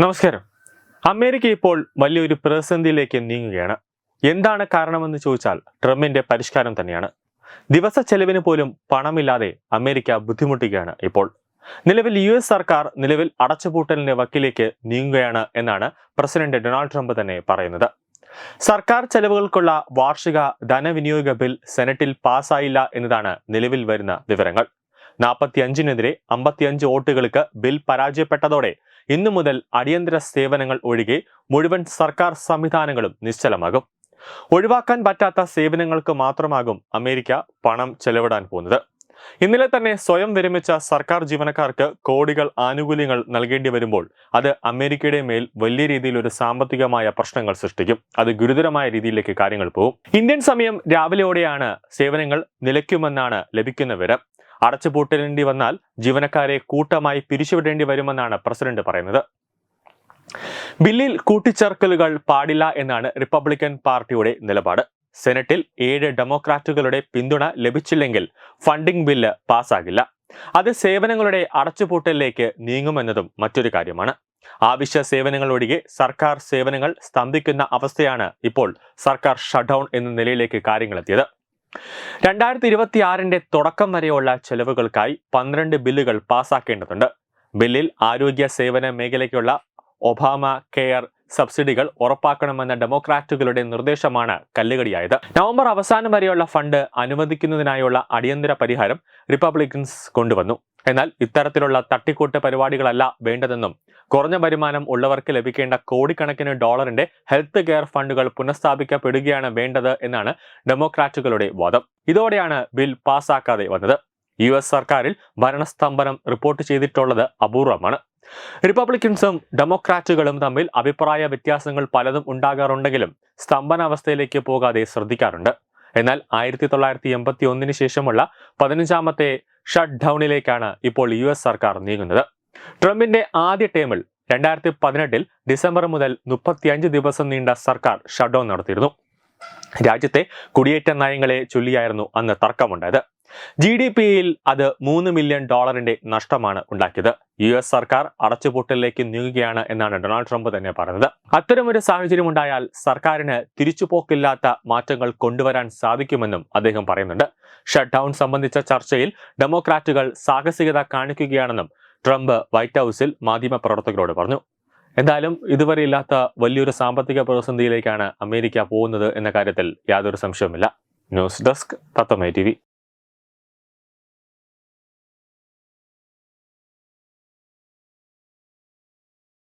നമസ്കാരം. അമേരിക്ക ഇപ്പോൾ വലിയൊരു പ്രതിസന്ധിയിലേക്ക് നീങ്ങുകയാണ്. എന്താണ് കാരണമെന്ന് ചോദിച്ചാൽ ട്രംപിന്റെ പരിഷ്കാരം തന്നെയാണ്. ദിവസ ചെലവിന് പോലും പണമില്ലാതെ അമേരിക്ക ബുദ്ധിമുട്ടുകയാണ് ഇപ്പോൾ. നിലവിൽ യു എസ് സർക്കാർ നിലവിൽ അടച്ചുപൂട്ടലിന്റെ വക്കിലേക്ക് നീങ്ങുകയാണ് എന്നാണ് പ്രസിഡന്റ് ഡൊണാൾഡ് ട്രംപ് തന്നെ പറയുന്നത്. സർക്കാർ ചെലവുകൾക്കുള്ള വാർഷിക ധനവിനിയോഗ ബിൽ സെനറ്റിൽ പാസ്സായില്ല എന്നതാണ് നിലവിൽ വരുന്ന വിവരങ്ങൾ. നാൽപ്പത്തി അഞ്ചിനെതിരെ അമ്പത്തിയഞ്ച് വോട്ടുകൾക്ക് ബിൽ പരാജയപ്പെട്ടതോടെ ഇന്നു മുതൽ അടിയന്തര സേവനങ്ങൾ ഒഴികെ മുഴുവൻ സർക്കാർ സംവിധാനങ്ങളും നിശ്ചലമാകും. ഒഴിവാക്കാൻ പറ്റാത്ത സേവനങ്ങൾക്ക് മാത്രമാകും അമേരിക്ക പണം ചെലവിടാൻ പോകുന്നത്. ഇന്നലെ തന്നെ സ്വയം വിരമിച്ച സർക്കാർ ജീവനക്കാർക്ക് കോടികൾ ആനുകൂല്യങ്ങൾ നൽകേണ്ടി വരുമ്പോൾ അത് അമേരിക്കയുടെ മേൽ വലിയ രീതിയിൽ ഒരു സാമ്പത്തികമായ പ്രശ്നങ്ങൾ സൃഷ്ടിക്കും. അത് ഗുരുതരമായ രീതിയിലേക്ക് കാര്യങ്ങൾ പോകും. ഇന്ത്യൻ സമയം രാവിലെയോടെയാണ് സേവനങ്ങൾ നിലയ്ക്കുമെന്നാണ് ലഭിക്കുന്ന വിവരം. അടച്ചുപൂട്ടേണ്ടി വന്നാൽ ജീവനക്കാരെ കൂട്ടമായി പിരിച്ചുവിടേണ്ടി വരുമെന്നാണ് പ്രസിഡന്റ് പറയുന്നത്. ബില്ലിൽ കൂട്ടിച്ചേർക്കലുകൾ പാടില്ല എന്നാണ് റിപ്പബ്ലിക്കൻ പാർട്ടിയുടെ നിലപാട്. സെനറ്റിൽ ഏഴ് ഡെമോക്രാറ്റുകളുടെ പിന്തുണ ലഭിച്ചില്ലെങ്കിൽ ഫണ്ടിംഗ് ബില്ല് പാസ്സാകില്ല. അത് സേവനങ്ങളുടെ അടച്ചുപൂട്ടലിലേക്ക് നീങ്ങുമെന്നതും മറ്റൊരു കാര്യമാണ്. ആവശ്യ സേവനങ്ങൾ ഒഴികെ സർക്കാർ സേവനങ്ങൾ സ്തംഭിക്കുന്ന അവസ്ഥയാണ് ഇപ്പോൾ സർക്കാർ ഷട്ട്ഡൌൺ എന്ന നിലയിലേക്ക് കാര്യങ്ങളെത്തിയത്. രണ്ടായിരത്തി ഇരുപത്തി ആറിന്റെ തുടക്കം വരെയുള്ള ചെലവുകൾക്കായി പന്ത്രണ്ട് ബില്ലുകൾ പാസാക്കേണ്ടതുണ്ട്. ബില്ലിൽ ആരോഗ്യ സേവന മേഖലയ്ക്കുള്ള ഒബാമ കെയർ സബ്സിഡികൾ ഉറപ്പാക്കണമെന്ന ഡെമോക്രാറ്റുകളുടെ നിർദ്ദേശമാണ് കല്ലുകടിയായത്. നവംബർ അവസാനം വരെയുള്ള ഫണ്ട് അനുവദിക്കുന്നതിനായുള്ള അടിയന്തര പരിഹാരം റിപ്പബ്ലിക്കൻസ് കൊണ്ടുവന്നു. എന്നാൽ ഇത്തരത്തിലുള്ള തട്ടിക്കൂട്ട് പരിപാടികളല്ല വേണ്ടതെന്നും കുറഞ്ഞ വരുമാനം ഉള്ളവർക്ക് ലഭിക്കേണ്ട കോടിക്കണക്കിന് ഡോളറിന്റെ ഹെൽത്ത് കെയർ ഫണ്ടുകൾ പുനഃസ്ഥാപിക്കപ്പെടുകയാണ് വേണ്ടത് എന്നാണ് ഡെമോക്രാറ്റുകളുടെ വാദം. ഇതോടെയാണ് ബിൽ പാസാക്കാതെ വന്നത്. യു എസ് സർക്കാരിൽ ഭരണസ്തംഭനം റിപ്പോർട്ട് ചെയ്തിട്ടുള്ളത് അപൂർവമാണ്. റിപ്പബ്ലിക്കൻസും ഡെമോക്രാറ്റുകളും തമ്മിൽ അഭിപ്രായ വ്യത്യാസങ്ങൾ പലതും ഉണ്ടാകാറുണ്ടെങ്കിലും സ്തംഭനാവസ്ഥയിലേക്ക് പോകാതെ ശ്രദ്ധിക്കാറുണ്ട്. എന്നാൽ ആയിരത്തി തൊള്ളായിരത്തി എൺപത്തി ഒന്നിന് ശേഷമുള്ള പതിനഞ്ചാമത്തെ ഷട്ട് ഡൗണിലേക്കാണ് ഇപ്പോൾ യു എസ് സർക്കാർ നീങ്ങുന്നത്. ട്രംപിന്റെ ആദ്യ ടേമിൽ രണ്ടായിരത്തി പതിനെട്ടിൽ ഡിസംബർ മുതൽ മുപ്പത്തിയഞ്ച് ദിവസം നീണ്ട സർക്കാർ ഷട്ട് ഡൗൺ നടത്തിയിരുന്നു. രാജ്യത്തെ കുടിയേറ്റ നയങ്ങളെ ചൊല്ലിയായിരുന്നു അന്ന് തർക്കമുണ്ടായത്. ജി ഡി പിയിൽ അത് മൂന്ന് മില്യൺ ഡോളറിന്റെ നഷ്ടമാണ് ഉണ്ടാക്കിയത്. യു എസ് സർക്കാർ അടച്ചുപൂട്ടലിലേക്ക് നീങ്ങുകയാണ് എന്നാണ് ഡൊണാൾഡ് ട്രംപ് തന്നെ പറഞ്ഞത് അത്തരമൊരു സാഹചര്യം ഉണ്ടായാൽ സർക്കാരിന് തിരിച്ചുപോക്കില്ലാത്ത മാറ്റങ്ങൾ കൊണ്ടുവരാൻ സാധിക്കുമെന്നും അദ്ദേഹം പറയുന്നുണ്ട്. ഷട്ട് ഡൗൺ സംബന്ധിച്ച ചർച്ചയിൽ ഡെമോക്രാറ്റുകൾ സാഹസികത കാണിക്കുകയാണെന്നും ട്രംപ് വൈറ്റ് ഹൗസിൽ മാധ്യമപ്രവർത്തകരോട് പറഞ്ഞു. എന്തായാലും ഇതുവരെ ഇല്ലാത്ത വലിയൊരു സാമ്പത്തിക പ്രതിസന്ധിയിലേക്കാണ് അമേരിക്ക പോകുന്നത് എന്ന കാര്യത്തിൽ യാതൊരു സംശയവുമില്ല. News desk തത്തമേ T